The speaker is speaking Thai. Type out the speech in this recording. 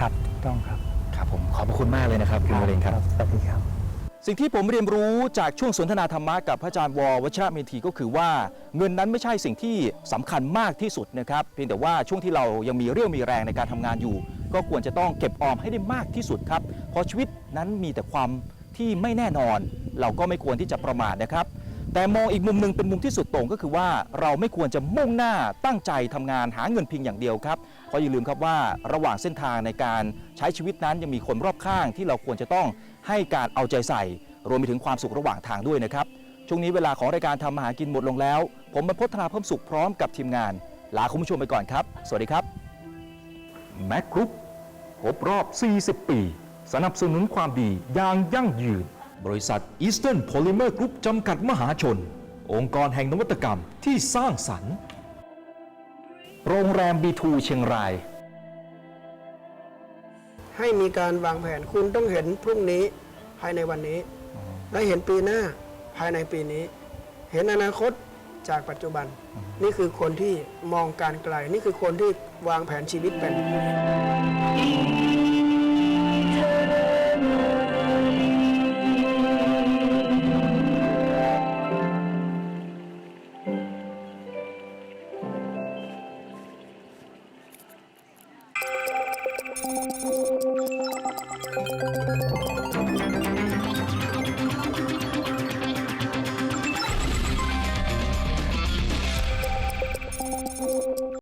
ครับถูกต้องครับครับผมขอบพระคุณมากเลยนะครับคุณวรินทร์ครับ สวัสดีครับ สิ่งที่ผมเรียนรู้จากช่วงสนทนาธรรมะกับพระอาจารย์ววชระเมธีก็คือว่าเงินนั้นไม่ใช่สิ่งที่สำคัญมากที่สุดนะครับ เพียงแต่ว่าช่วงที่เรายังมีเรี่ยวมีแรงในการทำงานอยู่ ก็ควรจะต้องเก็บออมให้ได้มากที่สุดครับเพราะชีวิตนั้นมีแต่ความที่ไม่แน่นอน เราก็ไม่ควรที่จะประมาทนะครับ แต่มองอีกมุมหนึ่งเป็นมุมที่สุดโต่งก็คือว่าเราไม่ควรจะมุ่งหน้าตั้งใจทำงานหาเงินเพียงอย่างเดียวครับเพราะอย่าลืมครับว่าระหว่างเส้นทางในการใช้ชีวิตนั้นยังมีคนรอบข้างที่เราควรจะต้องให้การเอาใจใส่ รวมไปถึงความสุขระหว่างทางด้วยนะครับช่วงนี้เวลาของรายการทำมาหากินหมดลงแล้ว ผมบรรพฒนาเพิ่มสุขพร้อมกับทีมงาน ลาคุณผู้ชมไปก่อนครับ สวัสดีครับแม c กรุ๊ปครบรอบ 40 ปี สนับสนุนความดีอย่างยั่งยืน บริษัท Eastern Polymer Group จำกัดมหาชน องค์กรแห่งนวัตกรรมที่สร้างสรรค์ โรงแรม B2 เชียงราย ให้มีการวางแผนคุณต้องเห็นพรุ่งนี้ภายในวันนี้ และเห็นปีหน้าภายในปีนี้ เห็นอนาคตจากปัจจุบัน นี่คือคนที่มองการไกล นี่คือคนที่วางแผนชีวิตเป็น Thank you.